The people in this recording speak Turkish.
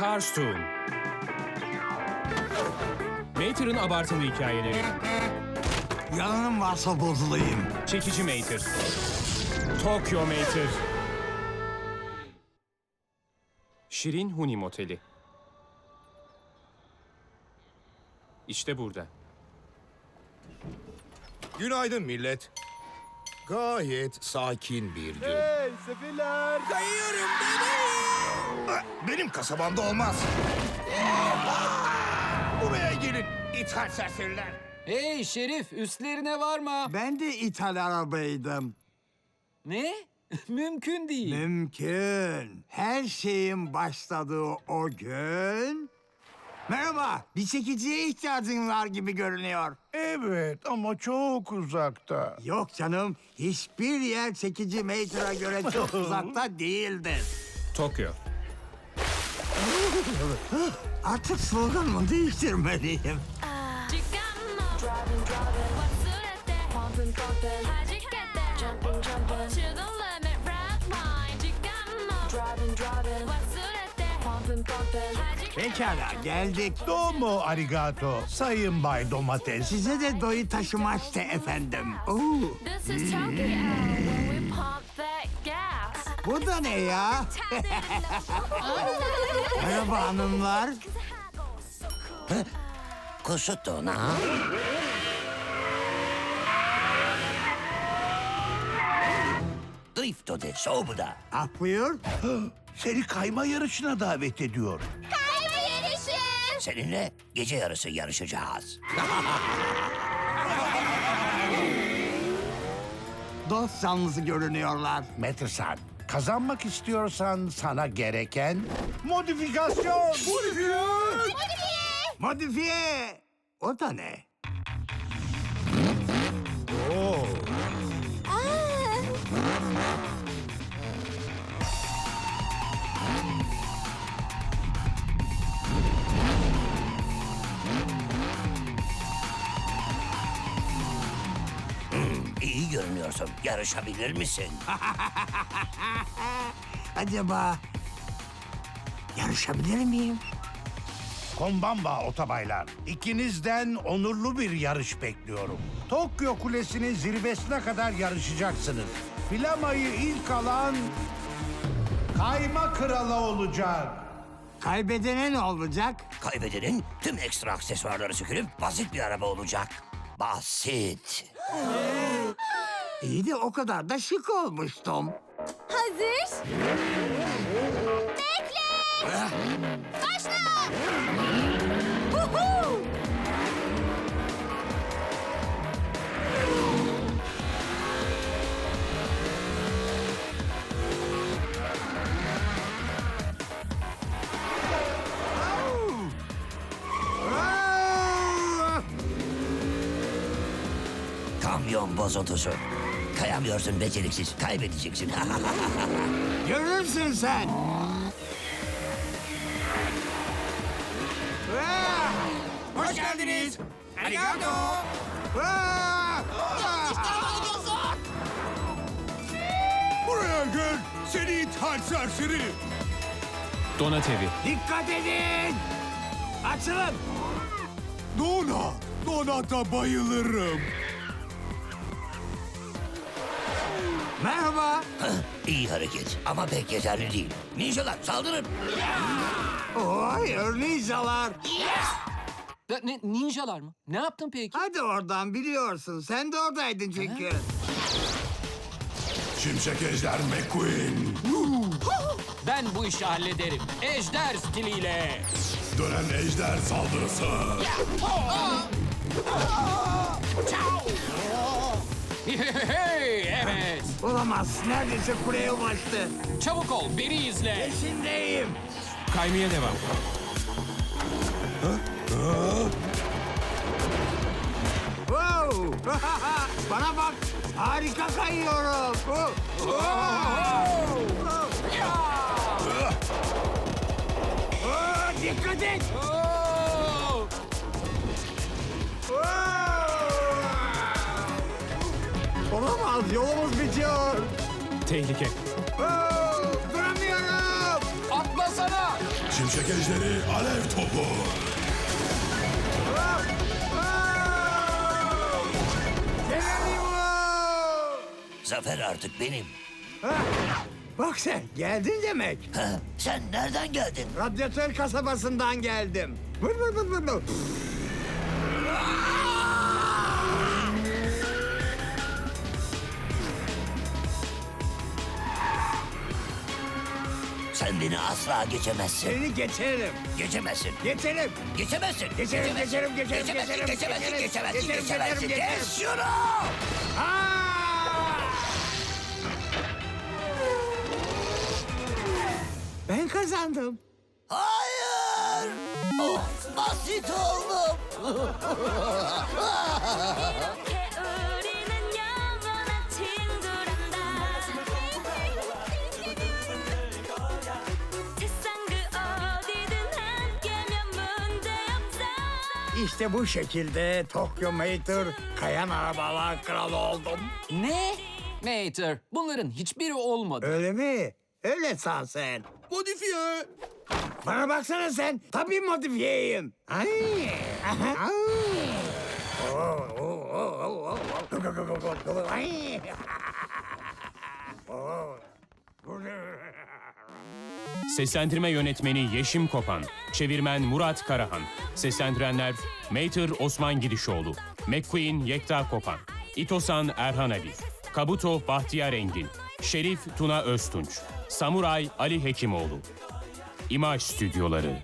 Karstoon. Mater'ın abartılı hikayeleri. Yalanım varsa bozulayım. Çekici Mater. Tokyo Mater. Şirin Huni Moteli. İşte burada. Günaydın millet. Gayet sakin bir gün. Hey sefiller. Kayıyorum benim. Benim kasabamda olmaz. Buraya gelin ithal serseriler. Hey Şerif üstlerine varma. Ben de ithal arabaydım. Ne? Mümkün değil. Mümkün. Her şeyin başladığı o gün... Merhaba, bir çekiciye ihtiyacın var gibi görünüyor. Evet ama çok uzakta. Yok canım, hiçbir yer çekici Mater'a göre çok uzakta değildir. Tokyo. Artık sloganımı değiştirmeliyim. Pekala geldik. Domo arigato. Sayın Bay Domates. Size de doyu taşımaçtı efendim. Oo. This is uh, bu da ne ya? Merhaba hanımlar. Kusut ona. Drifto de sobuda. Atlıyor. Ah, seni kayma yarışına davet ediyor. Kayma yarışı. Seninle gece yarısı yarışacağız. Dost canlısı görünüyorlar. Metirsan, kazanmak istiyorsan sana gereken modifikasyon. Modifiye. O da ne? İyi görünüyorsun. Yarışabilir misin? Acaba yarışabilir miyim? Kombamba otobaylar. İkinizden onurlu bir yarış bekliyorum. Tokyo Kulesi'nin zirvesine kadar yarışacaksınız. Flamayı ilk alan kayma kralı olacak. Kaybedene ne olacak? Kaybedenin tüm ekstra aksesuarları sökülüp basit bir araba olacak. Basit. İyi de o kadar da şık olmuştum. Hazır. Kamyon bozuntusu. Kayamıyorsun beceriksiz. Kaybedeceksin. Görürsün sen. Hoş geldiniz. Arigato. Aa! Buraya gel. Seni ithal serseri. Donatevi. Dikkat edin. Açılın. Dona. Donata bayılırım. Merhaba. İyi hareket ama pek yeterli değil. Ninjalar saldırın. Oy ninjalar. Da- ne, ninjalar mı? Ne yaptın peki? Hadi oradan biliyorsun. Sen de oradaydın çünkü. Şimşek Ejder McQueen. Ben bu işi hallederim. Ejder stiliyle. Dönen ejder saldırısı. Hey, evet. Olamaz. Neredeyse kuleye ulaştı. Çabuk ol beni izle. Peşindeyim. Kaymaya devam. Wow. Bana bak. Harika kayıyorum. Dikkat et. Olamaz. Yolumuz bitiyor. Tehlike. Oh, duramıyorum. Atlasana. Şimşek ejderi alev topu. Zafer artık benim. Bak sen geldin demek. Ha, sen nereden geldin? Radyatör kasabasından geldim. Vır vır vır vır vır. Sen beni asla geçemezsin. Seni geçerim. Geçemezsin. Geçerim. Geçemezsin. Geçerim, geçerim, geçerim, Geçemezsin, geçerim, geçemezsin, geçerim, geçemezsin, geçerim, geçemezsin. geçerim, Kes şunu! Aa! Ben kazandım. Hayır! Oh, basit oldum. İşte bu şekilde Tokyo Mater kayan arabalar kralı oldum. Ne? Mater, bunların hiçbiri olmadı. Öyle mi? Öyle san sen. Modifiye. Bana baksana sen. Tabii modifiyeyim. Ay. au. Oo, oo, oo, oo, oo. Ay. Oo. Seslendirme yönetmeni Yeşim Kopan, çevirmen Murat Karahan, seslendirenler Mater Osman Gidişoğlu, McQueen Yekta Kopan, İtosan Erhan Ali, Kabuto Bahtiyar Engin, Şerif Tuna Öztunç, Samuray Ali Hekimoğlu. İmaj Stüdyoları